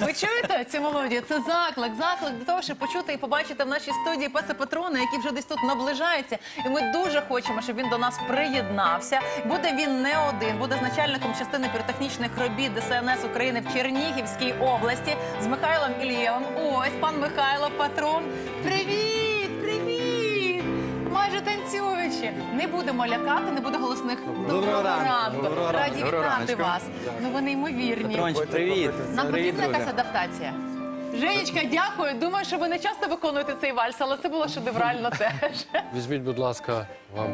Ви чуєте цю мелодію? Це заклик, заклик до того, щоб почути і побачити в нашій студії песа патрони, який вже десь тут наближається. І ми дуже хочемо, щоб він до нас приєднався. Буде він не один, буде з начальником частини піротехнічних робіт ДСНС України в Чернігівській області з Михайлом Ілієвим. Ось пан Михайло Патрон. Привіт! Майже. Не будемо лякати, не буде голосних Доброго ранку. Доброго. Раді вітати вас. Ну ви неймовірні. Петрончик, привіт. Нам потрібна якась адаптація. Женечка, дякую. Думаю, що ви не часто виконуєте цей вальс, але це було шедеврально теж. Візьміть, будь ласка, вам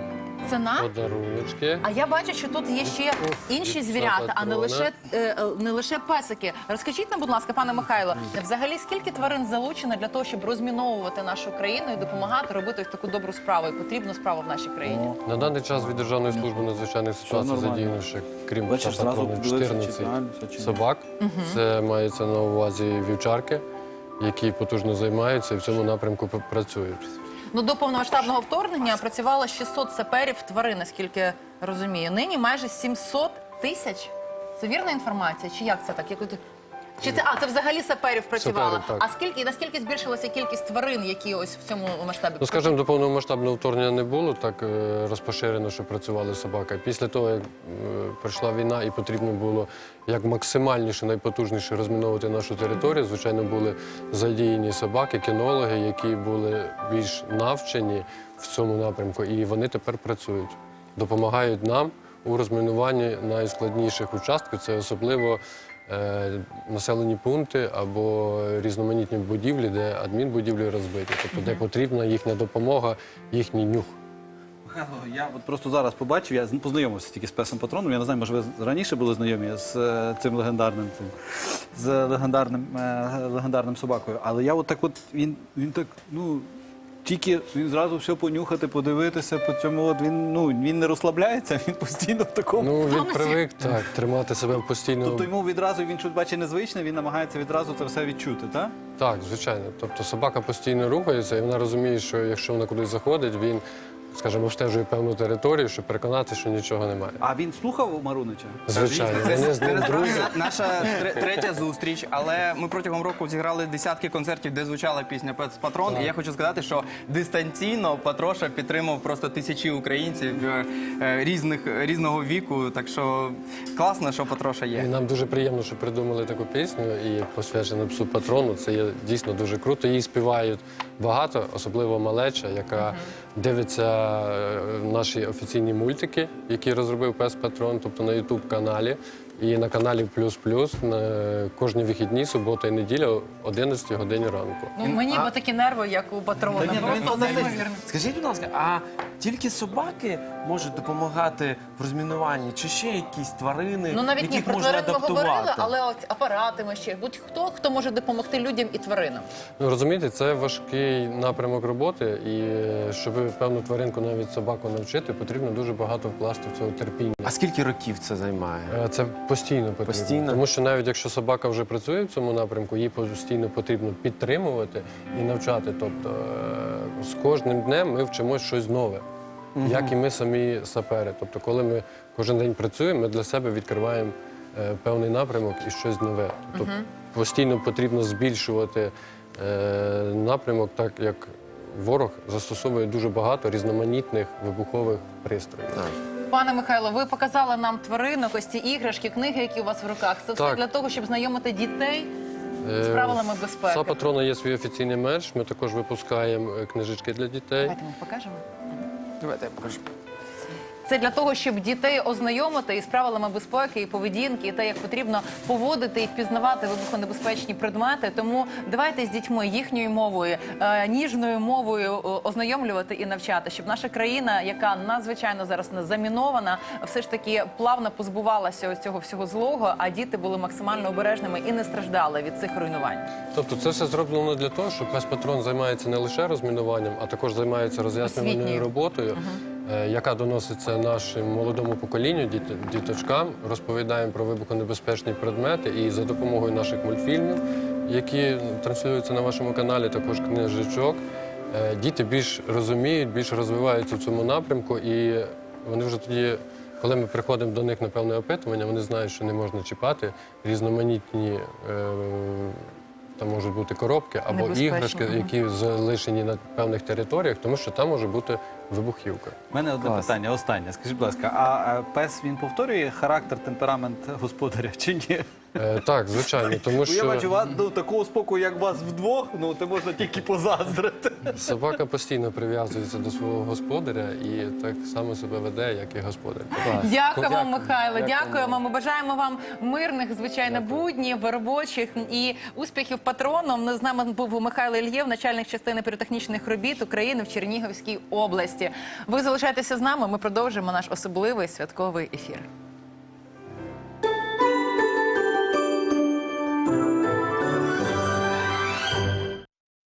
Ціна? подаруночки. А я бачу, що тут є ще інші від звірята, а не лише е, е, не лише песики. Розкажіть нам, будь ласка, пане Михайло, взагалі скільки тварин залучено для того, щоб розміновувати нашу країну і допомагати робити таку добру справу і потрібну справу в нашій країні? На даний час від Державної служби надзвичайних ситуацій задіяно ще, крім Бачиш, пса зразу патрона, подивився, чи 14 правильно все, чи ні. собак. Це мається на увазі вівчарки, які потужно займаються і в цьому напрямку працюють. Ну до повномасштабного вторгнення працювало 600 саперів тварин, наскільки розумію. Нині майже 700 тисяч. Це вірна інформація? Чи як це так? Чи це а це взагалі саперів працювало? Саперів, так. А скільки наскільки збільшилася кількість тварин, які ось в цьому масштабі? Ну, скажімо, до повномасштабного вторгнення не було так е, розпоширено, що працювали собаки. Після того, як е, прийшла війна і потрібно було як максимальніше, найпотужніше розміновувати нашу територію, звичайно, були задіяні собаки, кінологи, які були більш навчені в цьому напрямку, і вони тепер працюють, допомагають нам у розмінуванні найскладніших участків. Це особливо населені пункти або різноманітні будівлі, де адмінбудівлі розбиті, тобто де потрібна їхня допомога, їхній нюх. Михайло, Я от просто зараз побачив, я познайомився тільки з песом патроном. Я не знаю, може ви раніше були знайомі з е, цим легендарним цим, з легендарним, е, легендарним собакою. Але я от так от він, він так, ну. Тільки він зразу все понюхати, подивитися по цьому. От він ну він не розслабляється, він постійно в такому. Ну він тонусі. привик так тримати себе в постійно. Тобто йому відразу він щось бачить незвичне, він намагається відразу це все відчути, так? Так, звичайно. Тобто собака постійно рухається, і вона розуміє, що якщо вона кудись заходить, він, скажімо, обстежує певну територію, щоб переконатися, що нічого немає. А він слухав Марунича? Звичайно, вони з ним друзі. Наша тре- третя зустріч, але ми протягом року зіграли десятки концертів, де звучала пісня Пец Патрон. І я хочу сказати, що дистанційно Патроша підтримав просто тисячі українців е, е, різних різного віку. Так що класно, що Патроша І є. нам дуже приємно, що придумали таку пісню і посвячену псу патрону. Це є дійсно дуже круто. Її співають багато, особливо малеча, яка дивиться е, наші офіційні мультики, які розробив пес Патрон, тобто на Ютуб каналі. І на каналі Плюс Плюс на кожні вихідні, субота і неділя, о 11 годині ранку. Ну мені бо такі нерви, як у патрона. Та ні, ну, Просто неймовірно. Скажіть, будь ласка, а тільки собаки можуть допомагати в розмінуванні, чи ще якісь тварини, Ну навіть ні, про тварин ми говорили, але от апарати ми ще будь-хто хто може допомогти людям і тваринам. Ну розумієте, це важкий напрямок роботи, і е, щоб певну тваринку, навіть собаку навчити, потрібно дуже багато вкласти в цього терпіння. А скільки років це займає? Е, Це постійно потрібно. Постійно? Тому що навіть якщо собака вже працює в цьому напрямку, її постійно потрібно підтримувати і навчати. Тобто е, з кожним днем ми вчимось щось нове, як і ми самі сапери. Тобто, коли ми кожен день працюємо, ми для себе відкриваємо е, певний напрямок і щось нове. Тобто постійно потрібно збільшувати е, напрямок, так як ворог застосовує дуже багато різноманітних вибухових пристроїв. Пане Михайло, ви показали нам тваринок, ось ці іграшки, книги, які у вас в руках. Це все Так. для того, щоб знайомити дітей з Е, правилами безпеки. Са патрона є свій офіційний мерч. Ми також випускаємо е, книжечки для дітей. Давайте ми покажемо. Давайте я покажу. Це для того, щоб дітей ознайомити із правилами безпеки і поведінки, і те, як потрібно поводити і впізнавати вибухонебезпечні предмети. Тому давайте з дітьми їхньою мовою, е, ніжною мовою ознайомлювати і навчати, щоб наша країна, яка надзвичайно зараз не замінована, все ж таки плавно позбувалася ось цього всього злого, а діти були максимально обережними і не страждали від цих руйнувань. Тобто, це все зроблено для того, щоб пес патрон займається не лише розмінуванням, а також займається роз'яснювальною роботою, е, яка доноситься нашому молодому поколінню, діточкам. Розповідаємо про вибухонебезпечні предмети, і за допомогою наших мультфільмів які транслюються на вашому каналі, також книжечок, е, діти більш розуміють, більш розвиваються в цьому напрямку, і вони вже тоді, коли ми приходимо до них на певне опитування, вони знають, що не можна чіпати різноманітні. е, Там можуть бути коробки або іграшки, які залишені на певних територіях, тому що там може бути вибухівка. У мене одне Клас. питання, останнє. Скажіть, будь ласка, а е, пес він повторює характер, темперамент господаря чи ні? Е, так, звичайно, тому Бо я бачу, вас ну, такого спокою, як вас вдвох, ну це можна тільки позаздрити. собака постійно прив'язується до свого господаря і так само себе веде, як і господар. Дякую. Михайло. Дякуємо. Ми бажаємо вам мирних, звичайно, буднів, робочих і успіхів патроном. Ну, З нами був Михайло Ільєв, начальник частини піротехнічних робіт України в Чернігівській області. Ви залишайтеся з нами. Ми продовжимо наш особливий святковий ефір.